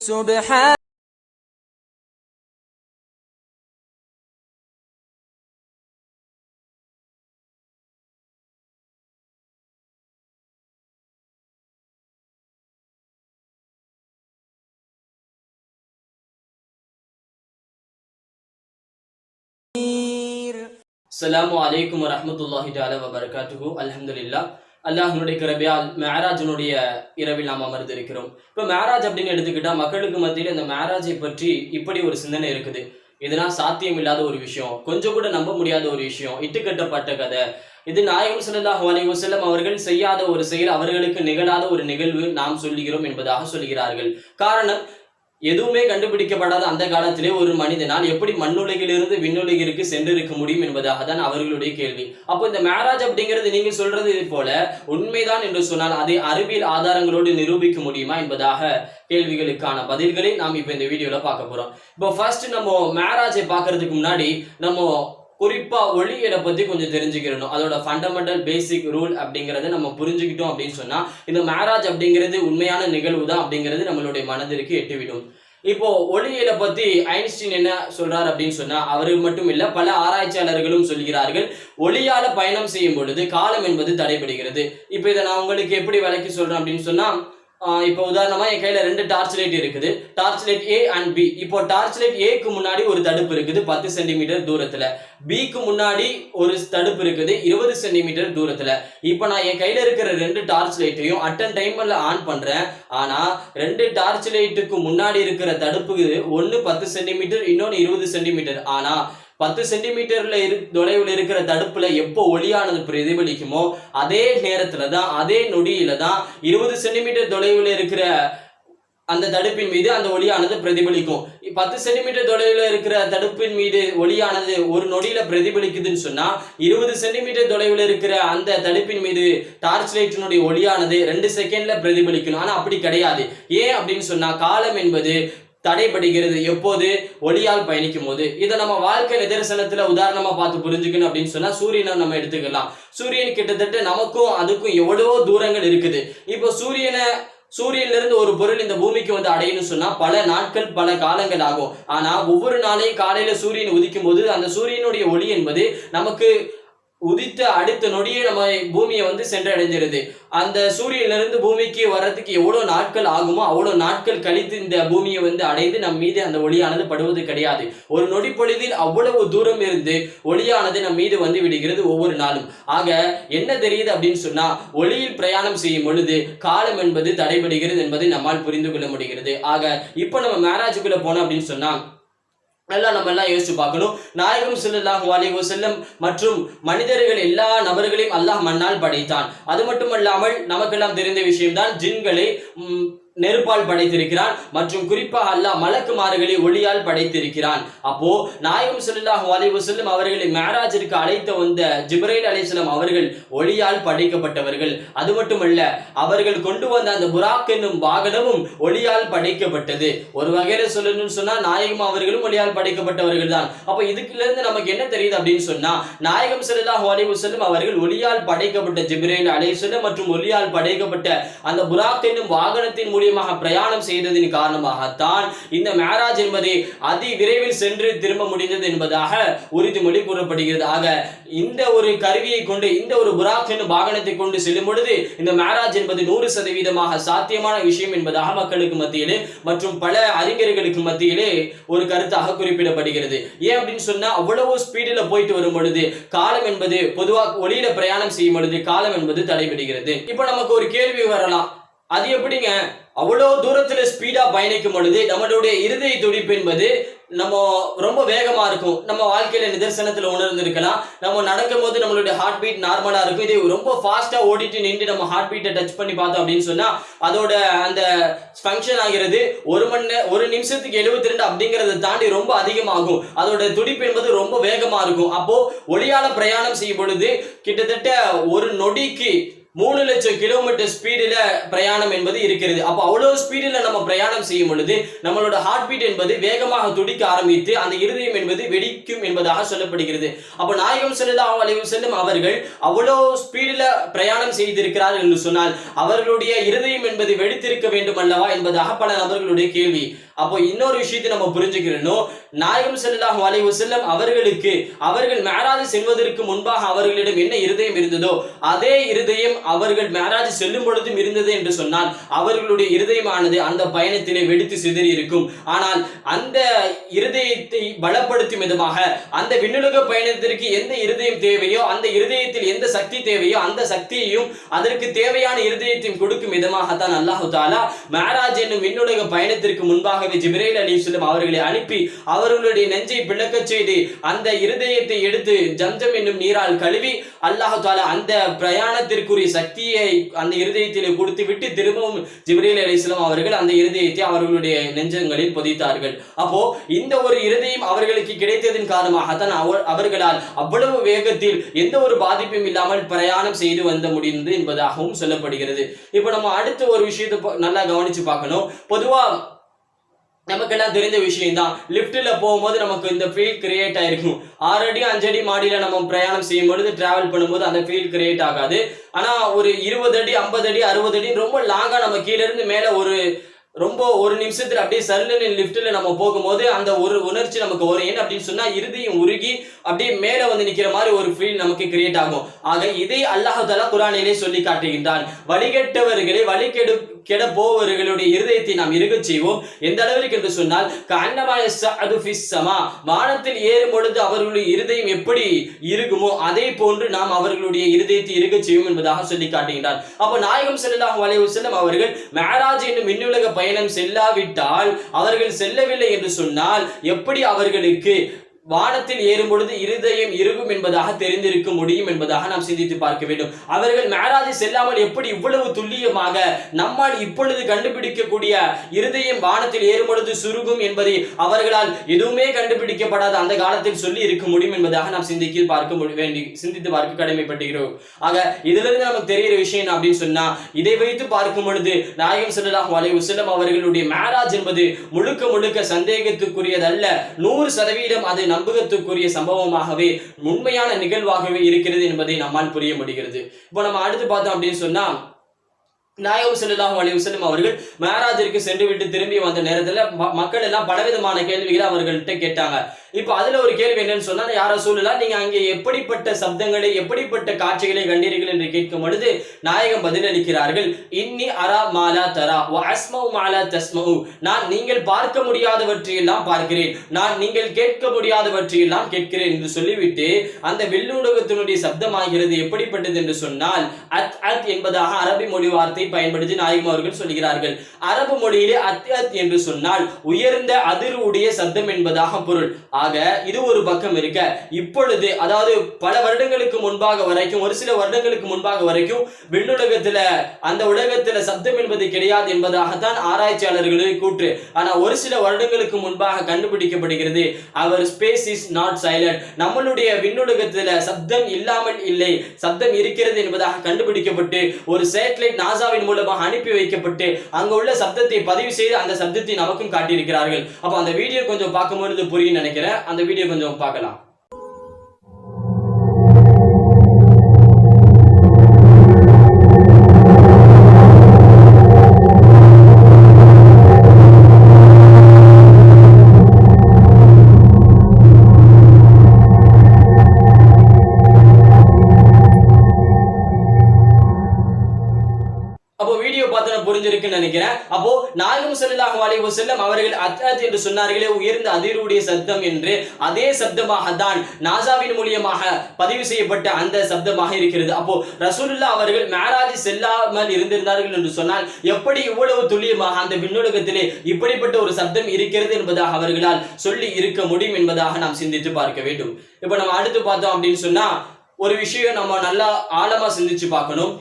سبحان السلام عليكم ورحمة الله تعالى وبركاته. الحمد لله. அல்லாஹனுடைய கிருபையால் மேராஜினுடைய இரவில் நாம் அமர்ந்திருக்கிறோம். இப்போ மேராஜ் அப்படின்னு எடுத்துக்கிட்டா மக்களுக்கு மத்தியில் இந்த மேராஜை பற்றி இப்படி ஒரு சிந்தனை இருக்குது. இதெல்லாம் சாத்தியம் இல்லாத ஒரு விஷயம். கொஞ்சம் கூட நம்ப முடியாத ஒரு விஷயம். இட்டுக்கட்டப்பட்ட கதை. இது நாயகம் ஸல்லல்லாஹு அலைஹி வஸல்லம் அவர்கள் செய்யாத ஒரு செயல் அவர்களுக்கு நிகழாத ஒரு நிகழ்வு நாம் சொல்லுகிறோம் என்பதாக சொல்கிறார்கள். காரணம் எதுவுமே கண்டுபிடிக்கப்படாத அந்த காலத்திலே ஒரு மனிதனால் எப்படி மண்ணுலகிலிருந்து விண்ணுலகிற்கு சென்றிருக்க முடியும் என்பதாக தான் அவர்களுடைய கேள்வி. அப்போ இந்த மேராஜ் அப்படிங்கிறது நீங்க சொல்றது போல உண்மைதான் என்று சொன்னால் அதை அறிவியல் ஆதாரங்களோடு நிரூபிக்க முடியுமா என்பதாக கேள்விகளுக்கான பதில்களை நாம் இப்போ இந்த வீடியோல பார்க்க போறோம். இப்போ ஃபர்ஸ்ட் நம்ம மேராஜை பார்க்கறதுக்கு முன்னாடி நம்ம குறிப்பா ஒளியை பத்தி கொஞ்சம் தெரிஞ்சுக்கிறணும். அதோட ஃபண்டமெண்டல் பேசிக் ரூல் அப்படிங்கறத நம்ம புரிஞ்சுக்கிட்டோம் அப்படின்னு சொன்னா இந்த மேராஜ் அப்படிங்கிறது உண்மையான நிகழ்வு தான் அப்படிங்கிறது நம்மளுடைய மனதிற்கு எட்டுவிடும். இப்போ ஒளியியலை பத்தி ஐன்ஸ்டீன் என்ன சொல்றாரு அப்படின்னு சொன்னா அவரு மட்டும் இல்ல பல ஆராய்ச்சியாளர்களும் சொல்கிறார்கள் ஒளியால பயணம் செய்யும் பொழுது காலம் என்பது தடைபடுகிறது. இப்போ இதை நான் உங்களுக்கு எப்படி விளக்கி சொல்றேன் அப்படின்னு சொன்னா இப்போ உதாரணமாக என் கையில் ரெண்டு டார்ச் லைட் இருக்குது. Torch light A and B இப்போ டார்ச் லைட் ஏக்கு முன்னாடி ஒரு தடுப்பு இருக்குது பத்து சென்டிமீட்டர் தூரத்தில். பிக்கு முன்னாடி ஒரு தடுப்பு இருக்குது இருபது சென்டிமீட்டர் தூரத்தில். இப்போ நான் என் கையில் இருக்கிற ரெண்டு டார்ச் லைட்டையும் அட்டன் டைமில் ஆன் பண்ணுறேன் ஆனால் ரெண்டு டார்ச் லைட்டுக்கு முன்னாடி இருக்கிற தடுப்பு ஒன்று பத்து சென்டிமீட்டர் இன்னொன்று இருபது சென்டிமீட்டர். ஆனால் பத்து சென்டிமீட்டர்ல இரு தொலைவில் இருக்கிற தடுப்புல எப்போ ஒளியானது பிரதிபலிக்குமோ அதே நேரத்துல தான் அதே நொடியில தான் இருபது சென்டிமீட்டர் தொலைவில் இருக்கிற அந்த தடுப்பின் மீது அந்த ஒளியானது பிரதிபலிக்கும். பத்து சென்டிமீட்டர் தொலைவில் இருக்கிற தடுப்பின் மீது ஒளியானது ஒரு நொடியில பிரதிபலிக்குதுன்னு சொன்னா இருபது சென்டிமீட்டர் தொலைவில் இருக்கிற அந்த தடுப்பின் மீது டார்ச் லைட்டினுடைய ஒளியானது ரெண்டு செகண்ட்ல பிரதிபலிக்கணும். ஆனா அப்படி கிடையாது. ஏன் அப்படின்னு சொன்னா காலம் என்பது தடைபடுகிறது. எப்போது? ஒளியால் பயணிக்கும் போது இதை நம்ம வாழ்க்கை நிதர்சனத்துல உதாரணமா பார்த்து புரிஞ்சுக்கணும் அப்படின்னு சொன்னா சூரியனை நம்ம எடுத்துக்கலாம். சூரியன் கிட்டத்தட்ட நமக்கும் அதுக்கும் எவ்வளவோ தூரங்கள் இருக்குது. இப்போ சூரியனை சூரியன்ல இருந்து ஒரு பொருள் இந்த பூமிக்கு வந்து அடையணும்னு சொன்னா பல நாட்கள் பல காலங்கள் ஆகும். ஆனா ஒவ்வொரு நாளையும் காலையில சூரியன் உதிக்கும் போது அந்த சூரியனுடைய ஒளி என்பது நமக்கு உதித்த அடுத்த நொடியே நம்ம பூமியை வந்து சென்றடைஞ்சிருது. அந்த சூரியனிலிருந்து பூமிக்கு வர்றதுக்கு எவ்வளோ நாட்கள் ஆகுமோ அவ்வளோ நாட்கள் கழித்து இந்த பூமியை வந்து அடைந்து நம் மீது அந்த ஒளியானது படுவது கிடையாது. ஒரு நொடி பொழுதில் அவ்வளவு தூரம் இருந்து ஒளியானது நம் மீது வந்து விடுகிறது ஒவ்வொரு நாளும். ஆக என்ன தெரியுது அப்படின்னு சொன்னால் ஒளியில் பிரயாணம் செய்யும் பொழுது காலம் என்பது தடைபடுகிறது என்பதை நம்மால் புரிந்து கொள்ள முடிகிறது. ஆக இப்போ நம்ம மேராஜுக்குள்ளே போனோம் அப்படின்னு சொன்னால் எல்லாம் நம்ம எல்லாம் யோசிச்சு பார்க்கணும். நாயகம் ஸல்லல்லாஹு அலிஹு செல்லும் மற்றும் மனிதர்கள் எல்லா நபர்களையும் அல்லாஹ் மண்ணால் படைத்தான். அது மட்டுமல்லாமல் நமக்கெல்லாம் தெரிந்த விஷயம்தான் ஜின்களை நெருப்பால் படைத்திருக்கிறான் மற்றும் குறிப்பாக அல்லாஹ் மலக்குமார்களை ஒளியால் படைத்திருக்கிறான். அப்போ நாயகம் ஸல்லல்லாஹு அலைஹி வஸல்லம் அவர்களை மேராஜிற்கு அழைத்து வந்த ஜிப்ரைல் அலைஹிஸ்ஸலாம் அவர்கள் ஒளியால் படைக்கப்பட்டவர்கள். அது மட்டுமல்ல அவர்கள் கொண்டு வந்த அந்த புராக் என்னும் வாகனமும் ஒளியால் படைக்கப்பட்டது. ஒரு வகையில சொல்லணும்னு சொன்னா நாயகம் அவர்களும் ஒளியால் படைக்கப்பட்டவர்கள் தான். அப்ப இதுக்குல இருந்து நமக்கு என்ன தெரியுது அப்படின்னு சொன்னா நாயகம் ஸல்லல்லாஹு அலைஹி வஸல்லம் அவர்கள் ஒளியால் படைக்கப்பட்ட ஜிப்ரைல் அலிஸ்லம் மற்றும் ஒளியால் படைக்கப்பட்ட அந்த புராக் என்னும் வாகனத்தின் மூலியமாக பிரயாணம் செய்ததின் காரணமாகத்தான் இந்த மேராஜ் என்பது அதி விரைவில் சென்று திரும்ப முடிந்தது என்பதாக உறுதிமொழி கூறப்படுகிறது. ஆக இந்த ஒரு கருவியை கொண்டு இந்த ஒரு புராக் என்னும் வாகனத்தை கொண்டு செல்லும் பொழுது இந்த மேராஜ் என்பது நூறு சதவீதமாக சாத்தியமான விஷயம் என்பதாக மக்களுக்கு மத்தியிலே மற்றும் பல அறிஞர்களுக்கு மத்தியிலே ஒரு கருத்தாக குறிப்பிடப்படுகிறது. ஏன் அப்படின்னு சொன்னா அவ்வளவு ஸ்பீடில் போயிட்டு வரும் பொழுது காலம் என்பது பொதுவாக ஒளியில பிரயாணம் செய்யும் பொழுது காலம் என்பது தடைபடுகிறது. இப்போ நமக்கு ஒரு கேள்வி வரலாம். அது எப்படிங்க? அவ்வளோ தூரத்தில் ஸ்பீடாக பயணிக்கும் பொழுது நம்மளுடைய இருதய துடிப்பு என்பது நம்ம ரொம்ப வேகமாக இருக்கும். நம்ம வாழ்க்கையில் நிதர்சனத்தில் உணர்ந்திருக்கலாம். நம்ம நடக்கும் போது நம்மளுடைய ஹார்ட் பீட் நார்மலாக இருக்கும். இதே ரொம்ப ஃபாஸ்ட்டாக ஓடிட்டு நின்று நம்ம ஹார்ட் பீட்டை டச் பண்ணி பார்த்தோம் அப்படின்னு சொன்னால் அதோட அந்த ஃபங்க்ஷன் ஆகிறது ஒரு மணி நே- ஒரு நிமிஷத்துக்கு 72 ரெண்டு அப்படிங்கிறத தாண்டி ரொம்ப அதிகமாகும். அதோட துடிப்பு என்பது ரொம்ப வேகமாக இருக்கும். அப்போது ஒளியால் பிரயாணம் செய்யும் பொழுது கிட்டத்தட்ட ஒரு நொடிக்கு மூணு லட்சம் கிலோமீட்டர் ஸ்பீடில் பிரயாணம் என்பது இருக்கிறது. அப்போ அவ்வளோ ஸ்பீடில் நம்ம பிரயாணம் செய்யும் பொழுது நம்மளோட ஹார்ட் பீட் என்பது வேகமாக துடிக்க ஆரம்பித்து அந்த இருதயம் என்பது வெடிக்கும் என்பதாக சொல்லப்படுகிறது. அப்போ நாயகம் ஸல்லல்லாஹு அலைஹி செல்லும் அவர்கள் அவ்வளோ ஸ்பீடில் பிரயாணம் செய்திருக்கிறார்கள் என்று சொன்னால் அவர்களுடைய இருதயம் என்பது வெடித்திருக்க வேண்டும் அல்லவா என்பதாக பல நபர்களுடைய கேள்வி. அப்போ இன்னொரு விஷயத்தை நம்ம புரிஞ்சுக்கிறோம் நாயகம் ஸல்லல்லாஹு அலைஹி செல்லம் அவர்களுக்கு அவர்கள் மேராஜ் செல்வதற்கு முன்பாக அவர்களிடம் என்ன இருதயம் இருந்ததோ அதே இருதயம் அவர்கள் மேராஜ் செல்லும் பொழுதும் இருந்தது என்று சொன்னால் அவர்களுடைய இருதயமானது அந்த பயணத்திலே வெடித்து சிதறி இருக்கும். ஆனால் அந்த இருதயத்தை பலப்படுத்தும் விதமாக அந்த விண்ணுலக பயணத்திற்கு எந்த இருதயம் தேவையோ அந்த இருதயத்தில் எந்த சக்தி தேவையோ அந்த சக்தியையும் அதற்கு தேவையான இருதயத்தையும் கொடுக்கும் விதமாகத்தான் அல்லாஹு தாலா மேராஜ் என்னும் விண்ணுலக பயணத்திற்கு முன்பாகவே ஜிப்ரேல் அலி அவர்களை அனுப்பி அவர் அவர்களுடைய நெஞ்சை பிளக்கச் செய்து அந்த இருதயத்தை எடுத்து ஜம்ஜம் என்னும் நீரால் கழுவி அல்லாஹால அந்த பிரயாணத்திற்குரிய சக்தியை அந்த இருதயத்திலே கொடுத்து விட்டு திரும்பவும் ஜிப்ரீல் அலிஸ்லாம் அவர்கள் அந்த இருதயத்தை அவர்களுடைய நெஞ்சங்களில் பொதித்தார்கள். அப்போ இந்த ஒரு இருதயம் அவர்களுக்கு கிடைத்ததன் காரணமாகத்தான் அவர் அவர்களால் அவ்வளவு வேகத்தில் எந்த ஒரு பாதிப்பும் இல்லாமல் பிரயாணம் செய்து வந்த முடிந்தது என்பதாகவும் சொல்லப்படுகிறது. இப்போ நம்ம அடுத்த ஒரு விஷயத்தை நல்லா கவனிச்சு பார்க்கணும். பொதுவாக நமக்கெல்லாம் தெரிஞ்ச விஷயம் தான் லிஃப்ட்டில் போகும்போது நமக்கு இந்த ஃபீல் கிரியேட் ஆகிருக்கும் ஆறு அடி அஞ்சடி மாடியில் நம்ம பிரயாணம் செய்யும் பொழுது டிராவல் பண்ணும்போது அந்த ஃபீல் கிரியேட் ஆகாது. ஆனால் ஒரு இருபது அடி ஐம்பது அடி அறுபது அடி ரொம்ப லாங்காக நம்ம கீழேருந்து மேலே ஒரு ரொம்ப ஒரு நிமிஷத்துல அப்படியே சல்லுன்னு லிஃப்ட்ல நம்ம போகும்போது அந்த ஒரு உணர்ச்சி நமக்கு வரும். ஏன் அப்படின்னு சொன்னா இறுதியும் உருகி அப்படியே மேல வந்து நிக்கிற மாதிரி ஒரு ஃபீல் நமக்கு கிரியேட் ஆகும். ஆக இதை அல்லாஹ் குரானிலே சொல்லி காட்டுகின்றான். வழிகெட்டவர்களே வழிகெடு கெட போவர்களுடைய இருதயத்தை நாம் இருகச் செய்வோம். எந்த அளவிற்கு என்று சொன்னால் கண்ணமா வானத்தில் ஏறும் பொழுது அவர்களுடைய இருதயம் எப்படி இருக்குமோ அதே போன்று நாம் அவர்களுடைய இருதயத்தை இருக்க செய்வோம் என்பதாக சொல்லி காட்டுகின்றார். அப்ப நாயகம் ஸல்லல்லாஹு அலைஹி செல்லும் அவர்கள் மேராஜ் என்னும் விண்ணுலக பயணம் செல்லாவிட்டால் அவர்கள் செல்லவில்லை என்று சொன்னால் எப்படி அவர்களுக்கு வானத்தில் ஏறும் பொழுது இருதயம் இருக்கும் என்பதாக தெரிந்திருக்க முடியும் என்பதாக நாம் சிந்தித்து பார்க்க வேண்டும். அவர்கள் மேராதி செல்லாமல் எப்படி இவ்வளவு துல்லியமாக நம்மால் இப்பொழுது கண்டுபிடிக்கக்கூடிய இருதயம் வானத்தில் ஏறும் பொழுது சுருகும் என்பதை அவர்களால் எதுவுமே கண்டுபிடிக்கப்படாத அந்த காலத்தில் சொல்லி இருக்க முடியும் என்பதாக நாம் சிந்திக்க பார்க்க வேண்டி சிந்தித்து பார்க்க கடமைப்பட்டுகிறோம் ஆக இதுல இருந்து நமக்கு தெரிகிற விஷயம் அப்படின்னு சொன்னா இதை வைத்து பார்க்கும் பொழுது நாயகம் செல்லலாம் வலை உசலம் அவர்களுடைய மேராஜ் என்பது முழுக்க முழுக்க சந்தேகத்துக்குரியதல்ல. நூறு சதவீதம் அது நம்பகத்துக்குரிய சம்பவமாகவே உண்மையான நிகழ்வாகவே இருக்கிறது என்பதை நம்மால் புரிய முடிகிறது. இப்போ நம்ம அடுத்து பார்த்தோம் அப்படின்னு சொன்னா நாயகம் ஸல்லல்லாஹு அலைஹி அவர்கள் மேராஜிற்கு சென்று விட்டு திரும்பி வந்த நேரத்துல ம- மக்கள் எல்லாம் பலவிதமான கேள்விகளை அவர்கள்ட்ட கேட்டாங்க. இப்போ அதுல ஒரு கேள்வி என்னன்னு சொன்னா யார சொல்லலாம் நீங்க அங்கே எப்படிப்பட்ட சப்தங்களை எப்படிப்பட்ட காட்சிகளை கண்டீர்கள் என்று கேட்கும் பொழுது நாயகம் பதிலளிக்கிறார்கள் இன்னி அரா மாலா தரா அஸ்மவு மாலா தஸ்மவு நான் நீங்கள் பார்க்க முடியாதவற்றையெல்லாம் பார்க்கிறேன் நான் நீங்கள் கேட்க முடியாதவற்றையெல்லாம் கேட்கிறேன் என்று சொல்லிவிட்டு அந்த வெள்ளூடகத்தினுடைய சப்தமாகிறது எப்படிப்பட்டது என்று சொன்னால் அத் அத் என்பதாக அரபி மொழி வார்த்தை பயன்படுத்தி நாயகம் அவர்கள் சொல்கிறார்கள். அரபு மொழியிலே அத் அத் என்று சொன்னால் உயர்ந்த அதிர்வுடைய சப்தம் என்பதாக பொருள். ஆக இது ஒரு பக்கம் இருக்க. இப்பொழுது அதாவது பல வருடங்களுக்கு முன்பாக வரைக்கும் ஒரு சில வருடங்களுக்கு முன்பாக வரைக்கும் விண்ணுலகத்துல அந்த உலகத்துல சப்தம் என்பது கிடையாது என்பதாகத்தான் ஆராய்ச்சியாளர்களின் கூற்று. ஆனா ஒரு சில வருடங்களுக்கு முன்பாக கண்டுபிடிக்கப்படுகிறது அவர் ஸ்பேஸ் இஸ் நாட் சைலண்ட் நம்மளுடைய விண்ணுலகத்துல சப்தம் இல்லாமல் இல்லை. சப்தம் இருக்கிறது என்பதாக கண்டுபிடிக்கப்பட்டு ஒரு சேட்டலைட் நாசாவின் மூலமாக அனுப்பி வைக்கப்பட்டு அங்க உள்ள சப்தத்தை பதிவு செய்து அந்த சப்தத்தை நமக்கும் காட்டியிருக்கிறார்கள். அப்ப அந்த வீடியோ கொஞ்சம் பார்க்கும்பொழுது புரியும் நினைக்கிறேன். அந்த வீடியோ கொஞ்சம் பார்க்கலாம். அப்போ வீடியோ பார்த்தா புரிஞ்சிருக்குன்னு நினைக்கிறேன். அப்போ நாயகம் ஸல்லல்லாஹு அலைஹி வஸல்லம் அவர்கள் அத்தாத் என்று சொன்னார்களே உயர்ந்த அதிர்வுடைய சப்தம் என்று. அதே சப்தமாக தான் நாசாவின் மூலியமாக பதிவு செய்யப்பட்ட அந்த சப்தமாக இருக்கிறது. அப்போ ரசூலுல்லா அவர்கள் மேராஜ் செல்லாமல் இருந்திருந்தார்கள் என்று சொன்னால் எப்படி இவ்வளவு துல்லியமாக அந்த விண்ணுலகத்திலே இப்படிப்பட்ட ஒரு சப்தம் இருக்கிறது என்பதாக அவர்களால் சொல்லி இருக்க முடியும் என்பதாக நாம் சிந்தித்து பார்க்க வேண்டும். இப்போ நம்ம அடுத்து பார்த்தோம் அப்படின்னு சொன்னா ஒரு விஷயம் நம்ம நல்லா ஆழமா சிந்திச்சு பார்க்கணும்.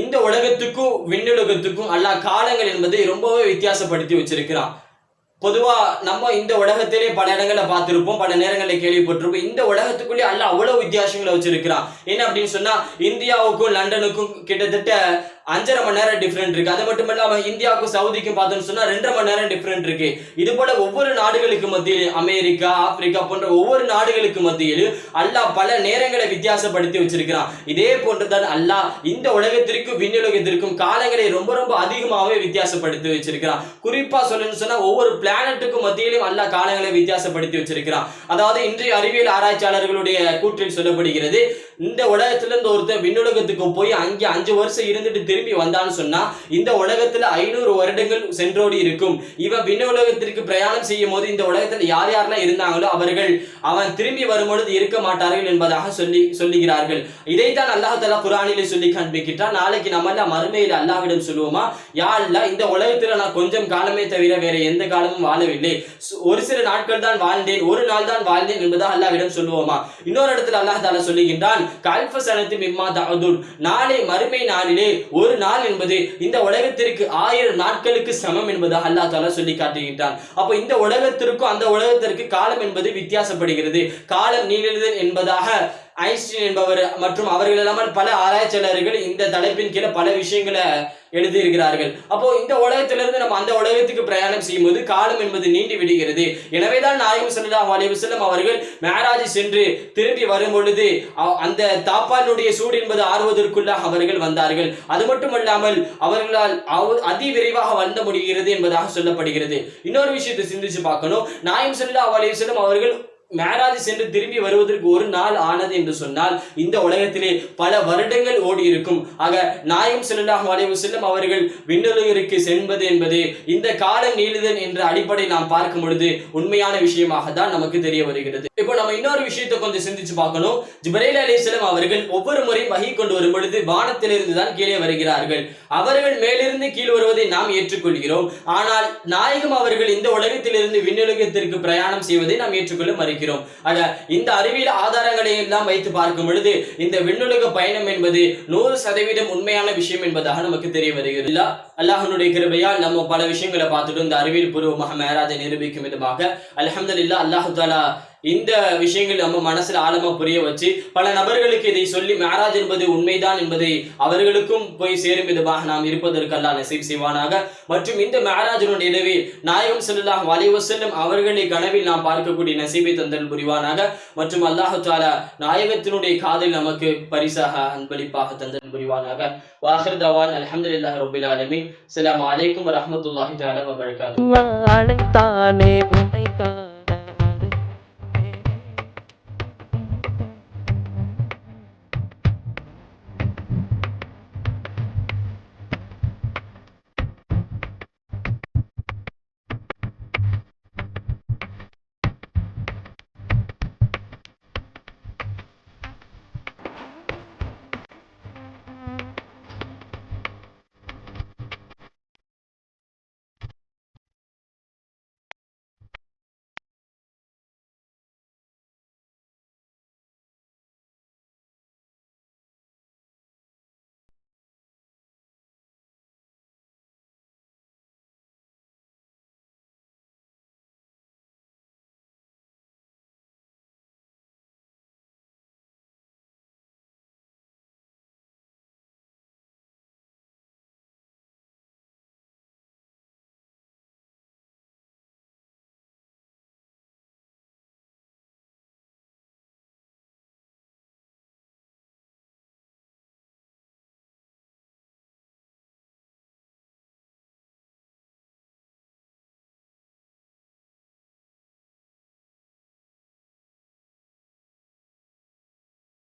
இந்த உலகத்துக்கும் விண்ணுலகத்துக்கும் அல்லாஹ் காலங்கள் என்பதை ரொம்பவே வித்தியாசப்படுத்தி வச்சிருக்கிறான். பொதுவாக நம்ம இந்த உலகத்திலே பல இடங்களை பார்த்துருப்போம் பல நேரங்களில் கேள்விப்பட்டிருப்போம். இந்த உலகத்துக்குள்ளே அல்ல அவ்வளோ வித்தியாசங்களை வச்சிருக்கிறான். என்ன அப்படின்னு சொன்னால் இந்தியாவுக்கும் லண்டனுக்கும் கிட்டத்தட்ட அஞ்சரை மணி நேரம் டிஃப்ரெண்ட் இருக்கு. அது மட்டும் இல்லாம இந்தியாவுக்கும் சவுதிக்கும் பார்த்தோம்னு சொன்னா ரெண்டரை மணி நேரம் டிஃப்ரெண்ட் இருக்கு. இது போல ஒவ்வொரு நாடுகளுக்கு மத்தியில் அமெரிக்கா ஆப்பிரிக்கா போன்ற ஒவ்வொரு நாடுகளுக்கு மத்தியிலும் அல்லாஹ் பல நேரங்களை வித்தியாசப்படுத்தி வச்சிருக்கிறான். இதே போன்றுதான் அல்லாஹ் இந்த உலகத்திற்கும் விண்ணுலகத்திற்கும் காலங்களை ரொம்ப ரொம்ப அதிகமாகவே வித்தியாசப்படுத்தி வச்சிருக்கிறான். குறிப்பா சொல்லணும்னு சொன்னா ஒவ்வொரு பிளானட்டுக்கும் மத்தியிலும் அல்லாஹ் காலங்களை வித்தியாசப்படுத்தி வச்சிருக்கிறான். அதாவது இன்றைய அறிவியல் ஆராய்ச்சியாளர்களுடைய கூற்றில் சொல்லப்படுகிறது இந்த உலகத்துல இருந்து ஒருத்தர் விண்ணுலகத்துக்கு போய் அங்கே அஞ்சு வருஷம் இருந்துட்டு திரும்பி வந்தான்னு சொன்னா இந்த உலகத்துல ஐநூறு வருடங்கள் சென்றோடி இருக்கும். இவன் விண்ணுலகத்திற்கு பிரயாணம் செய்யும் போது இந்த உலகத்துல யார் யாரெல்லாம் இருந்தாங்களோ அவர்கள் அவன் திரும்பி வரும்பொழுது இருக்க மாட்டார்கள் என்பதாக சொல்லி சொல்லுகிறார்கள். இதைத்தான் அல்லாஹால தலா குரானிலே சொல்லி காண்பிக்கிட்டான் நாளைக்கு நம்ம எல்லாம் மறுமையில் அல்லாஹ்விடம் சொல்லுவோமா? யா அல்லா இந்த உலகத்துல நான் கொஞ்சம் காலமே தவிர வேற எந்த காலமும் வாழவில்லை. ஒரு சில நாட்கள் தான் வாழ்ந்தேன் ஒரு நாள் தான் வாழ்ந்தேன் என்பதாக அல்லாஹ்விடம் சொல்லுவோமா? இன்னொரு இடத்துல அல்லாஹால சொல்லுகின்றான் கல்ஃபசனத்து மிம்மா தஅதுன். நாளை மறுமை நாளிலே ஒரு நாள் என்பது இந்த உலகத்திற்கு ஆயிரம் நாட்களுக்கு சமம் என்பதை அல்லா தாலா சொல்லி காட்டுகின்றான். அப்போ இந்த உலகத்திற்கும் அந்த உலகத்திற்கு காலம் என்பது வித்தியாசப்படுகிறது. காலம் நீளுதல் என்பதாக ஐன்ஸ்டீன் என்பவர் மற்றும் அவர்கள் இல்லாமல் பல ஆராய்ச்சியாளர்கள் இந்த தலைப்பின் கீழே பல விஷயங்களை எழுதியிருக்கிறார்கள். அப்போ இந்த உலகத்திலிருந்து நம்ம அந்த உலகத்துக்கு பிரயாணம் செய்யும் போது காலம் என்பது நீண்டு விடுகிறது. எனவேதான் நாயகம் ஸல்லல்லாஹு அலைஹி செல்லும் அவர்கள் மேராஜ் சென்று திரும்பி வரும் பொழுது அ- அந்த தாப்பானுடைய சூடு என்பது ஆறுவதற்குள்ளாக அவர்கள் வந்தார்கள். அது மட்டுமல்லாமல் அவர்களால் அவ- அதிவிரைவாக வந்த முடிகிறது என்பதாக சொல்லப்படுகிறது. இன்னொரு விஷயத்தை சிந்திச்சு பார்க்கணும். நாயம் செல்லா அலைஹி செல்லும் அவர்கள் மேராஜ் சென்று திரும்பி வருவதற்கு ஒரு நாள் ஆனது என்று சொன்னால் இந்த உலகத்திலே பல வருடங்கள் ஓடி இருக்கும் ஆக நாயம் ஸல்லல்லாஹு வளைவு செல்லும் அவர்கள் விண்ணுலகிற்கு சென்பது என்பது இந்த காலம் நீளுதல் என்ற அடிப்படை நாம் பார்க்கும் பொழுது உண்மையான விஷயமாக தான் நமக்கு தெரிய வருகிறது. இப்போ நம்ம இன்னொரு விஷயத்தை கொஞ்சம் சிந்திச்சு பார்க்கணும். ஜிப்ரைல் அலிசலம் அவர்கள் ஒவ்வொரு முறையும் வகி கொண்டு வரும் பொழுது வானத்திலிருந்து தான் கீழே வருகிறார்கள். அவர்கள் மேலிருந்து கீழ் வருவதை நாம் ஏற்றுக்கொள்கிறோம். ஆனால் நாயகம் அவர்கள் இந்த உலகத்திலிருந்து விண்ணுலகத்திற்கு பிரயாணம் செய்வதை நாம் ஏற்றுக்கொள்ள மறுக்கிறோம். ஆக இந்த அறிவியல் ஆதாரங்களை எல்லாம் வைத்து பார்க்கும் பொழுது இந்த விண்ணுலக பயணம் என்பது நூறு சதவீதம் உண்மையான விஷயம் என்பதாக நமக்கு தெரிய வருகிறது. அல்லாஹனுடைய கிருபையால் நம்ம பல விஷயங்களை பார்த்துட்டு இந்த அறிவியல் பூர்வமாக மேராஜை நிரூபிக்கும் விதமாக அலமதுல்லா அல்லாஹு தாலா இந்த விஷயங்கள் நம்ம மனசுல ஆழமா புரிய வச்சு பல நபர்களுக்கு இதை சொல்லி மேராஜ் என்பது உண்மைதான் என்பதை அவர்களுக்கும் போய் சேரும் விதமாக நாம் இருப்பதற்கு அல்லாஹ் நசீப் செய்வானாக. மற்றும் இந்த மேராஜனுடைய நிலவே நாயகம் ஸல்லல்லாஹு வலிவசல்லும் அவர்களை கனவில் நாம் பார்க்கக்கூடிய நசீபை தந்தல் புரிவானாக. மற்றும் அல்லாஹு தாலா நாயகத்தினுடைய காதல் நமக்கு பரிசாக அன்பளிப்பாக தந்தல் புரிவானாக. வாஹர் தவான் அல்ஹம்துலில்லாஹி ரபுல் ஆலமீன். அஸ்ஸலாமு அலைக்கும் வரமத்துல்லாஹி தாலா வபரகாத்துஹு. அழைத்தானே உன்னை